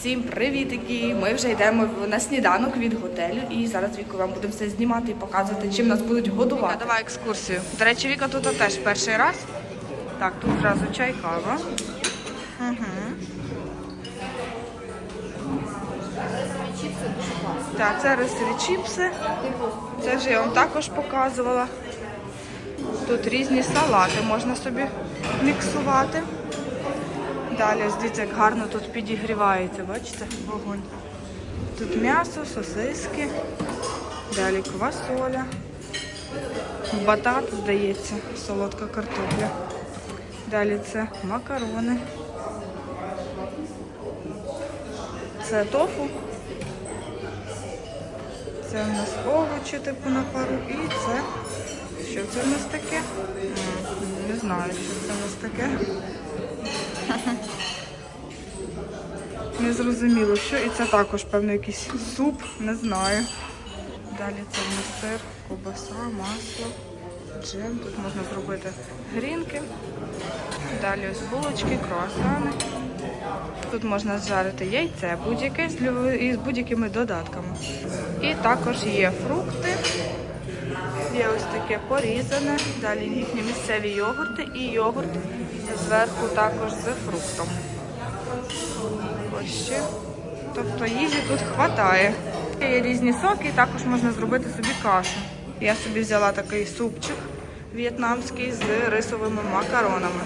Всім привітики! Ми вже йдемо на сніданок від готелю і зараз Віку вам будемо все знімати і показувати, чим нас будуть годувати. Віка, давай екскурсію. До речі, Віка тут теж перший раз. Так, тут зразу чай, кава. Угу. Так, це рисові чіпси. Це вже я вам також показувала. Тут різні салати можна собі міксувати. Ось дивіться, як гарно тут підігрівається, бачите, вогонь. Тут м'ясо, сосиски, далі квасоля, батат, здається, солодка картопля. Далі це макарони. Це тофу. Це у нас овочі, типу на пару. І це. Що це в нас таке? Не знаю, що це в нас таке. Не зрозуміло, що. І це також, певно, якийсь суп, не знаю. Далі це сир, ковбаса, масло, джем. Тут можна зробити грінки. Далі ось булочки, круасани. Тут можна зжарити яйце будь-яке з будь-якими додатками. І також є фрукти. Є ось таке порізане. Далі їхні місцеві йогурти і йогурт зверху також з фруктом. Ось. Тобто їжі тут хватає. Є різні соки, і також можна зробити собі кашу. Я собі взяла такий супчик в'єтнамський з рисовими макаронами.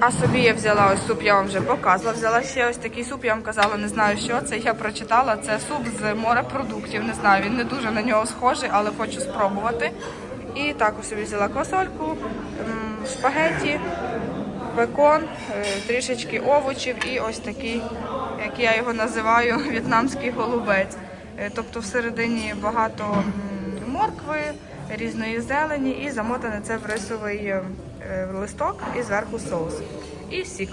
А собі я взяла ось суп, я вам вже показувала. Взяла ще ось такий суп, я вам казала, не знаю, що це. Я прочитала. Це суп з морепродуктів. Не знаю, він не дуже на нього схожий, але хочу спробувати. І також собі взяла квасольку, шпагеті, бекон, е, трішечки овочів і ось такий, як я його називаю, в'єтнамський голубець. Е, Тобто всередині багато моркви, різної зелені і замотане це в рисовий е, листок і зверху соус. І сік.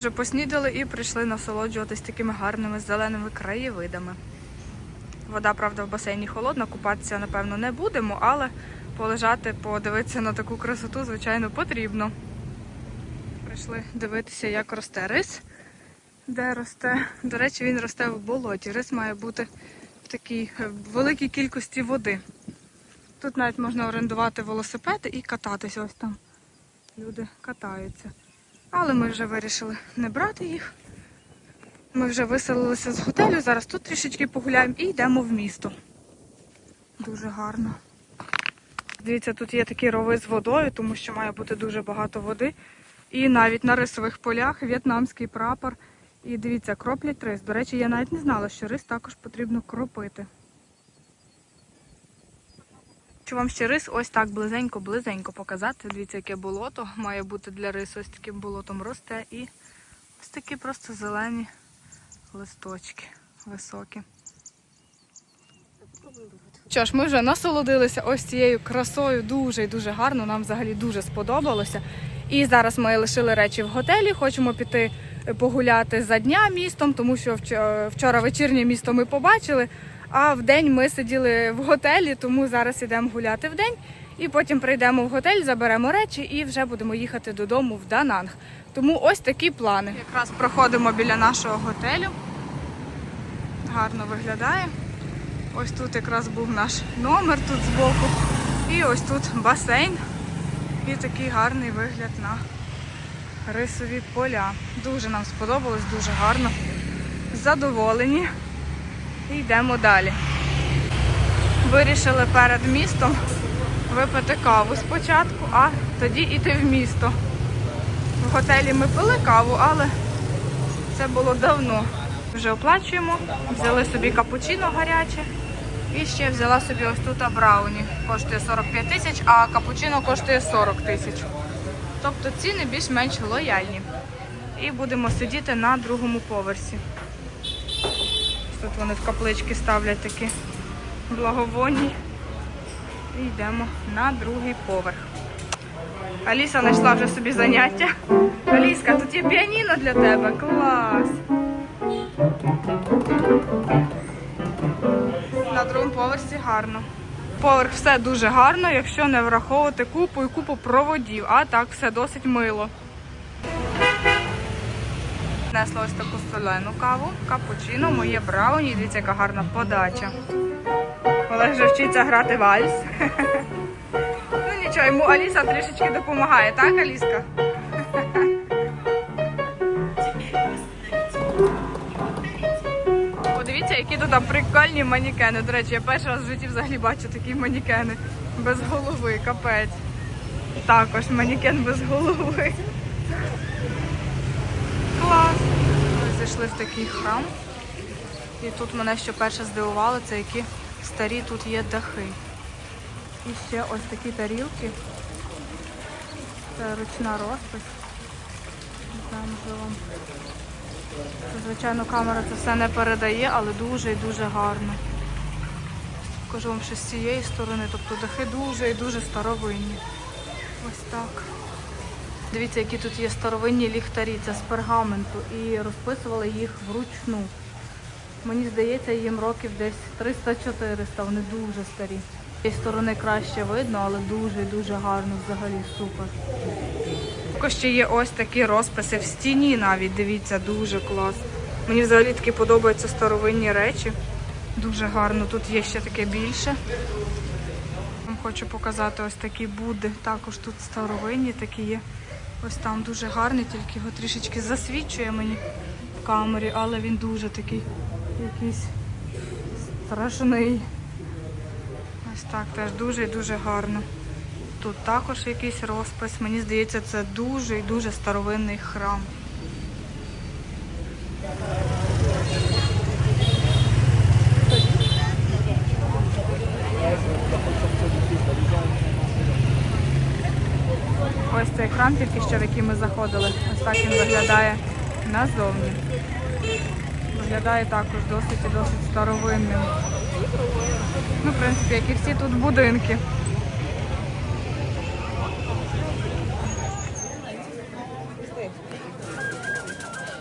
Вже поснідали і прийшли насолоджуватись такими гарними зеленими краєвидами. Вода, правда, в басейні холодна, купатися, напевно, не будемо, але полежати, подивитися на таку красоту, звичайно, потрібно. Прийшли дивитися, як росте рис. Де росте? До речі, він росте в болоті. Рис має бути в такій е, великій кількості води. Тут навіть можна орендувати велосипеди і кататися. Ось там люди катаються. Але ми вже вирішили не брати їх. Ми вже виселилися з готелю. Зараз тут трішечки погуляємо і йдемо в місто. Дуже гарно. Дивіться, тут є такі рови з водою, тому що має бути дуже багато води. І навіть на рисових полях в'єтнамський прапор. І дивіться, кроплять рис. До речі, я навіть не знала, що рис також потрібно кропити. Хочу вам ще рис ось так близенько-близенько показати. Дивіться, яке болото має бути для рису. Ось таким болотом росте. І ось такі просто зелені листочки високі. Що ж, ми вже насолодилися ось цією красою дуже і дуже гарно. Нам взагалі дуже сподобалося. І зараз ми лишили речі в готелі. Хочемо піти погуляти за дня містом, тому що вчора вечірнє місто ми побачили. А в день ми сиділи в готелі, тому зараз ідемо гуляти в день. І потім прийдемо в готель, заберемо речі і вже будемо їхати додому в Дананг. Тому ось такі плани. Якраз проходимо біля нашого готелю. Гарно виглядає. Ось тут якраз був наш номер тут збоку. І ось тут басейн. І такий гарний вигляд на рисові поля. Дуже нам сподобалось, дуже гарно. Задоволені. І йдемо далі. Вирішили перед містом випити каву спочатку, а тоді йти в місто. В готелі ми пили каву, але це було давно. Вже оплачуємо, взяли собі капучино гаряче. І ще взяла собі ось тут брауні. Коштує 45 тисяч, а капучино коштує 40 тисяч. Тобто ціни більш-менш лояльні. І будемо сидіти на другому поверсі. Тут вони в каплички ставлять такі благовонні. І йдемо на другий поверх. Аліса знайшла вже собі заняття. Аліска, тут є піаніно для тебе. Клас! Поверсі гарно. Поверх все дуже гарно, якщо не враховувати купу і купу проводів, а так все досить мило. принесла ось таку солену каву, капучино, моє брауні. Дивіться, яка гарна подача. Олег вже вчиться грати вальс. Ну нічого, йому Аліса трішечки допомагає, так, Аліска? Подивіться, які тут прикольні манікени. До речі, я перший раз в житті взагалі бачу такі манікени без голови, капець. Також манікен без голови. Клас! Ми зайшли в такий храм. І тут мене ще перше здивувало, це які старі тут є дахи. І ще ось такі тарілки. Це ручна розпис. Не знаю, можливо. Звичайно, камера це все не передає, але дуже і дуже гарно. Покажу вам ще з цієї сторони, тобто дахи дуже і дуже старовинні. Ось так. Дивіться, які тут є старовинні ліхтарі, це з пергаменту. І розписували їх вручну. Мені здається, їм років десь 300-400, вони дуже старі. З цієї сторони краще видно, але дуже і дуже гарно взагалі супер. Також ще є ось такі розписи в стіні навіть, дивіться, дуже клас. Мені взагалі такі подобаються старовинні речі. Дуже гарно. Тут є ще таке більше. Вам хочу показати ось такі Будди. Також тут старовинні такі є. Ось там дуже гарний, тільки його трішечки засвічує мені в камері, але він дуже такий якийсь страшний. Ось так теж дуже і дуже гарно. Тут також якийсь розпис. Мені здається, це дуже і дуже старовинний храм. Ось цей храм, тільки що в який ми заходили. Ось так він виглядає назовні. Виглядає також досить і досить старовинним. Ну, в принципі, як і всі тут будинки.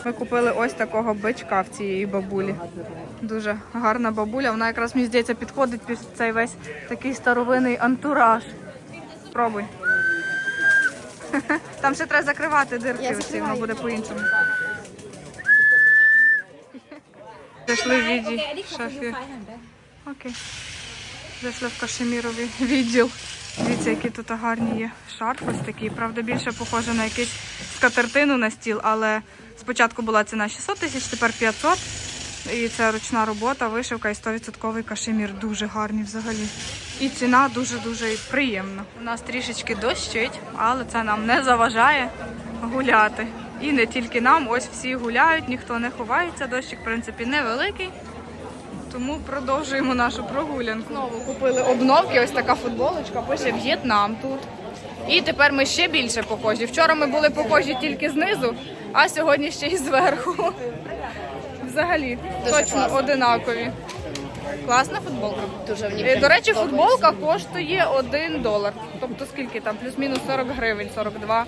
Ми купили ось такого бичка в цієї бабулі. Дуже гарна бабуля. Вона якраз мені здається підходить під цей весь такий старовинний антураж. Пробуй. Там ще треба закривати дирки, оці, воно буде по-іншому. Зайшли в віді шафі. Окей. Зайшли в кашеміровий відділ. Дивіться, які тут гарні є шарф ось такий. Правда, більше похоже на якийсь скатертину на стіл, але спочатку була ціна 600 тисяч, тепер 500. І це ручна робота, вишивка і 100% кашемір. Дуже гарні взагалі. І ціна дуже-дуже приємна. У нас трішечки дощить, але це нам не заважає гуляти. І не тільки нам, ось всі гуляють, ніхто не ховається. Дощик, в принципі, невеликий. Тому продовжуємо нашу прогулянку. Знову купили обновки, ось така футболочка, пише В'єтнам тут. І тепер ми ще більше похожі. Вчора ми були похожі тільки знизу, а сьогодні ще й зверху. Взагалі, Дуже точно класно. одинакові. Класна футболка. Дуже мені Е, прям До речі, подобається. футболка коштує 1 долар. Тобто скільки там? Плюс-мінус 40 гривень, 42.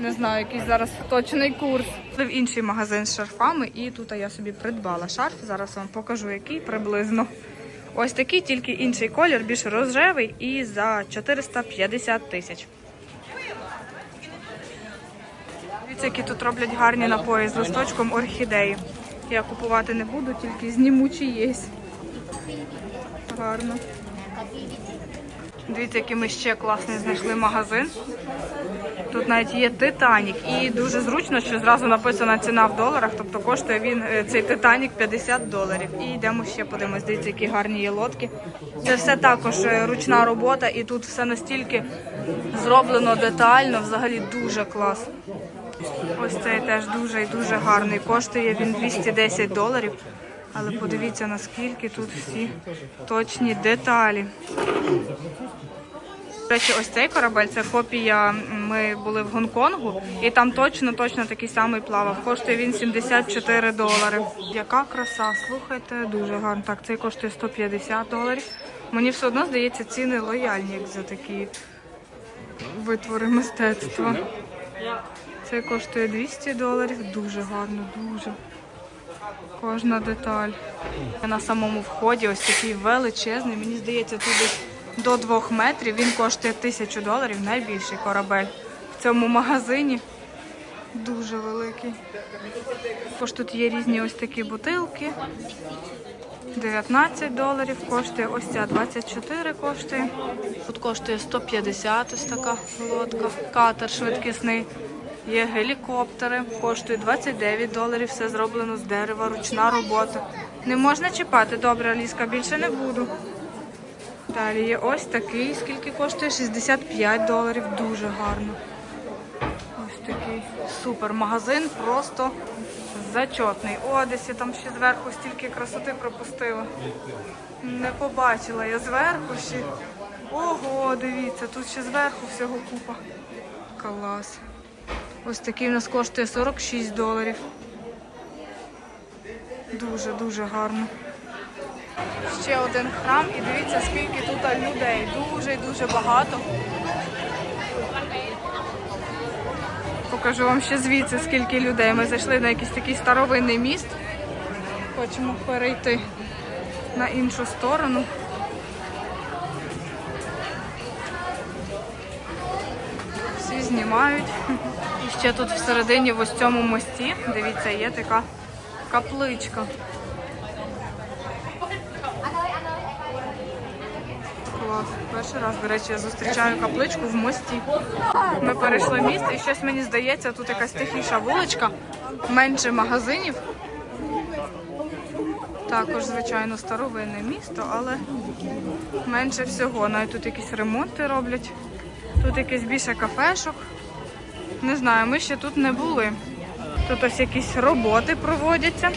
Не знаю, який зараз точний курс. Це в інший магазин з шарфами, і тут я собі придбала шарф. Зараз вам покажу, який приблизно. Ось такий, тільки інший колір, більш рожевий і за 450 тисяч. Дивіться, які тут роблять гарні напої з листочком орхідеї. Я купувати не буду, тільки зніму чиєсь. Гарно. Дивіться, який ми ще класний знайшли магазин. Тут навіть є Титанік. І дуже зручно, що зразу написана ціна в доларах, тобто коштує він е, цей Титанік 50 доларів. І йдемо ще подивимось, дивіться, які гарні є лодки. Це все також е, ручна робота, і тут все настільки зроблено детально, взагалі дуже клас. Ось цей теж дуже і дуже гарний. Коштує він 210 доларів. Але подивіться, наскільки тут всі точні деталі. До речі, ось цей корабель це копія. Ми були в Гонконгу, і там точно точно такий самий плавав. Коштує він 74 долари. Яка краса, слухайте, дуже гарно. Так, цей коштує 150 доларів. Мені все одно здається, ціни лояльні, як за такі витвори мистецтва. Цей коштує 200 доларів. Дуже гарно, дуже. Кожна деталь. На самому вході ось такий величезний. Мені здається, тут до 2 метрів. Він коштує 1000 доларів, найбільший корабель в цьому магазині. Дуже великий. Також тут є різні ось такі бутилки. 19 доларів коштує, ось ця 24 коштує. Тут коштує 150 ось така лодка. Катер швидкісний. Є гелікоптери, коштує 29 доларів, все зроблено з дерева, ручна робота. Не можна чіпати, добре, Аліска, більше не буду. Далі є ось такий, скільки коштує 65 доларів, дуже гарно. Ось такий супер магазин, просто зачотний. О, десь я там ще зверху стільки красоти пропустила. Не побачила я зверху ще. Ого, дивіться, тут ще зверху всього купа. Клас. Ось такий у нас коштує 46 доларів. Дуже-дуже гарно. Ще один храм і дивіться, скільки тут людей. Дуже дуже багато. Покажу вам ще звідси, скільки людей. Ми зайшли на якийсь такий старовинний міст. Хочемо перейти на іншу сторону. Знімають. І ще тут всередині в ось цьому мості, дивіться, є така капличка. Перший раз, до речі, я зустрічаю капличку в мості. Ми перейшли міст і щось мені здається, тут якась тихіша вуличка, менше магазинів. Також, звичайно, старовинне місто, але менше всього. Навіть тут якісь ремонти роблять. Тут якесь більше кафешок. Не знаю, ми ще тут не були. Тут ось якісь роботи проводяться.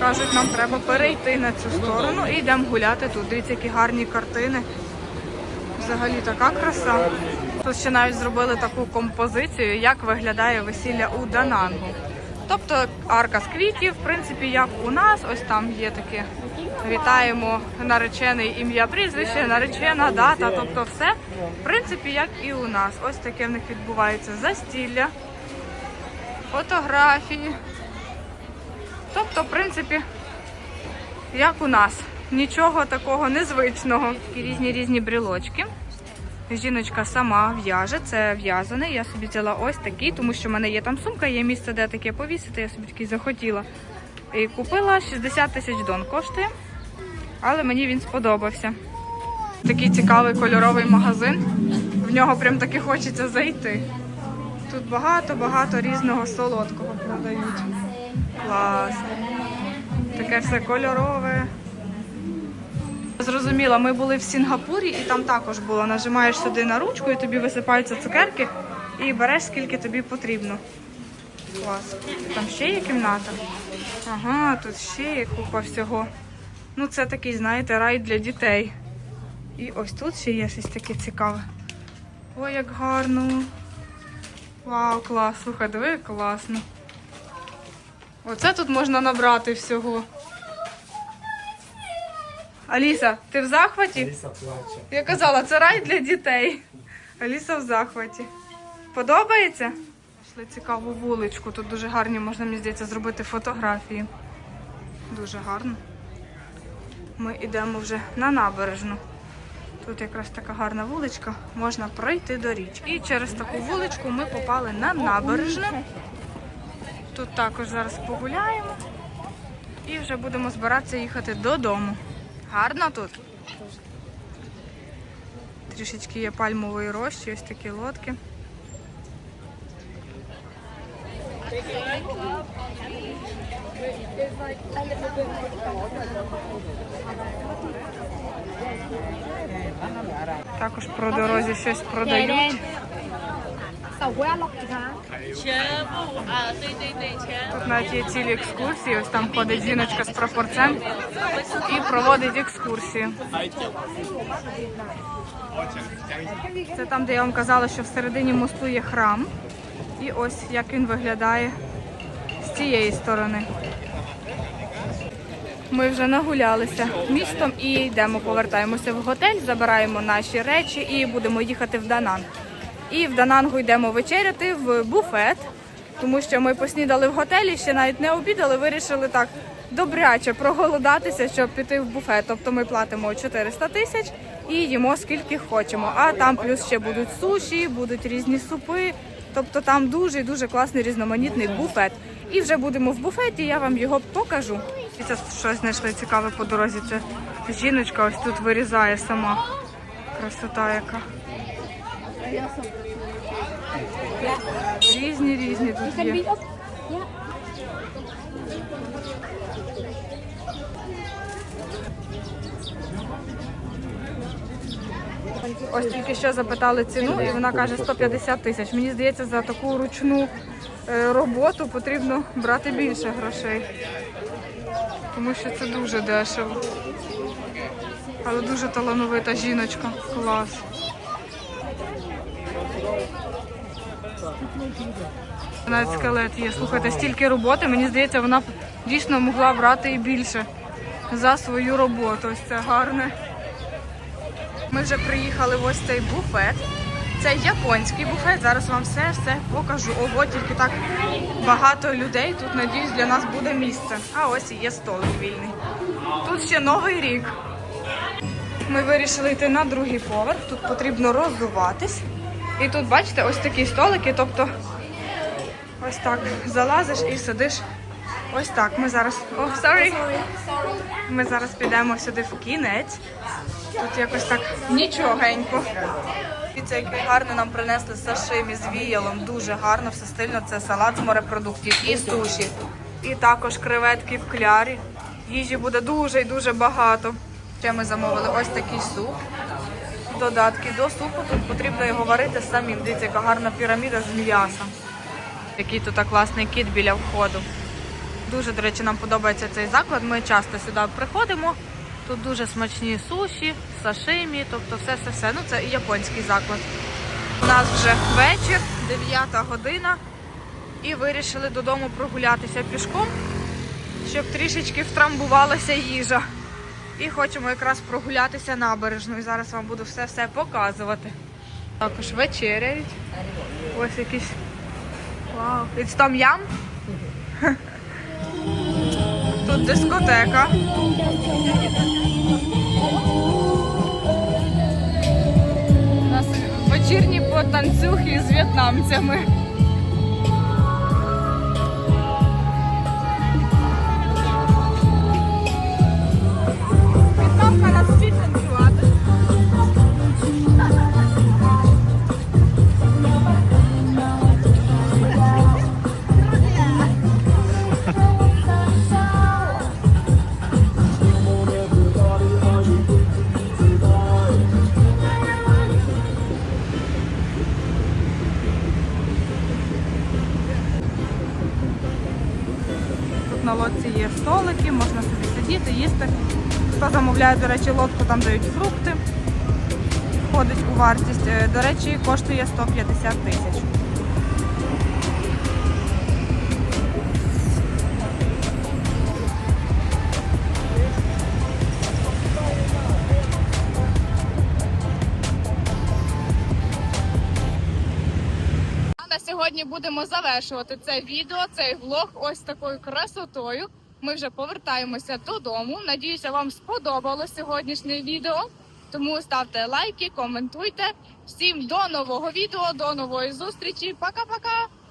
Кажуть, нам треба перейти на цю сторону і йдемо гуляти тут. Дивіться, які гарні картини. Взагалі така краса. Тут ще навіть зробили таку композицію, як виглядає весілля у Данангу. Тобто арка з квітів, в принципі, як у нас, ось там є таке. Вітаємо наречений ім'я, прізвище, наречена дата, тобто все, в принципі, як і у нас. Ось таке в них відбувається застілля, фотографії. Тобто, в принципі, як у нас. Нічого такого незвичного. Такі різні різні брілочки. Жіночка сама в'яже, це в'язане. Я собі взяла ось такий, тому що в мене є там сумка, є місце, де таке повісити. Я собі такий захотіла. І купила 60 тисяч дон коштує, але мені він сподобався. Такий цікавий кольоровий магазин. В нього прям таки хочеться зайти. Тут багато-багато різного солодкого продають. Клас. Таке все кольорове. Зрозуміла, ми були в Сінгапурі і там також було. Нажимаєш сюди на ручку і тобі висипаються цукерки і береш скільки тобі потрібно. Клас. Там ще є кімната. Ага, тут ще є купа всього. Ну, це такий, знаєте, рай для дітей. І ось тут ще є щось таке цікаве. Ой, як гарно. Вау, клас. Слухай, диви, класно. Оце тут можна набрати всього. Аліса, ти в захваті? Ліса плаче. Я казала, це рай для дітей. Аліса в захваті. Подобається? Пішли цікаву вуличку. Тут дуже гарні, можна, мені здається, зробити фотографії. Дуже гарно. Ми йдемо вже на набережну. Тут якраз така гарна вуличка, можна пройти до річки. І через таку вуличку ми попали на набережну. Тут також зараз погуляємо і вже будемо збиратися їхати додому. Гарно тут? Трішечки є пальмової рощі, ось такі лодки. Також про дорозі щось продають. Тут навіть є цілі екскурсії, ось там ходить жіночка з пропорцем і проводить екскурсії. Це там, де я вам казала, що всередині мосту є храм. І ось як він виглядає з цієї сторони. Ми вже нагулялися містом і йдемо, повертаємося в готель, забираємо наші речі і будемо їхати в Дананг. І в Данангу йдемо вечеряти в буфет, тому що ми поснідали в готелі, ще навіть не обідали, вирішили так добряче проголодатися, щоб піти в буфет. Тобто ми платимо 400 тисяч і їмо скільки хочемо. А там плюс ще будуть суші, будуть різні супи. Тобто там дуже дуже класний різноманітний буфет. І вже будемо в буфеті, я вам його покажу. І це щось знайшли цікаве по дорозі. Це жіночка ось тут вирізає сама. Красота яка. Різні різні тут є. Ось тільки що запитали ціну, і вона каже 150 тисяч. Мені здається, за таку ручну е, роботу потрібно брати більше грошей. Тому що це дуже дешево. Але дуже талановита жіночка. Клас. Навіть скелет є. Слухайте, стільки роботи. Мені здається, вона дійсно могла брати і більше за свою роботу. Ось це гарне. Ми вже приїхали в ось цей буфет. Це японський буфет. Зараз вам все все покажу. Ого, тільки так багато людей. Тут, надіюсь, для нас буде місце. А ось і є столик вільний. Тут ще новий рік. Ми вирішили йти на другий поверх. Тут потрібно роззуватись. І тут, бачите, ось такі столики. Тобто, ось так залазиш і сидиш. Ось так. Ми зараз. О, sorry. Ми зараз підемо сюди в кінець. Тут якось так нічогенько. Дивіться, який гарно нам принесли сашимі з віялом. Дуже гарно, все стильно. Це салат з морепродуктів і суші. І також креветки в клярі. Їжі буде дуже і дуже багато. Ще ми замовили ось такий суп. Додатки до супу. Тут потрібно його варити самим. Дивіться, яка гарна піраміда з м'ясом. Який тут класний кіт біля входу. Дуже, до речі, нам подобається цей заклад. Ми часто сюди приходимо. Тут дуже смачні суші, сашимі, тобто все-все-все. Ну це і японський заклад. У нас вже вечір, 9 година. І вирішили додому прогулятися пішком, щоб трішечки втрамбувалася їжа. І хочемо якраз прогулятися набережною. Зараз вам буду все-все показувати. Також вечеряють. Ось якийсь. Вау. It's Tom Yum? Тут дискотека. У нас вечірні потанцюхи з в'єтнамцями. Там дають фрукти. Входить у вартість. Е, До речі, коштує 150 тисяч. Сьогодні будемо завершувати це відео, цей влог ось такою красотою. Ми вже повертаємося додому. Надіюся, вам сподобалось сьогоднішнє відео. Тому ставте лайки, коментуйте. Всім до нового відео, до нової зустрічі. Пока-пока!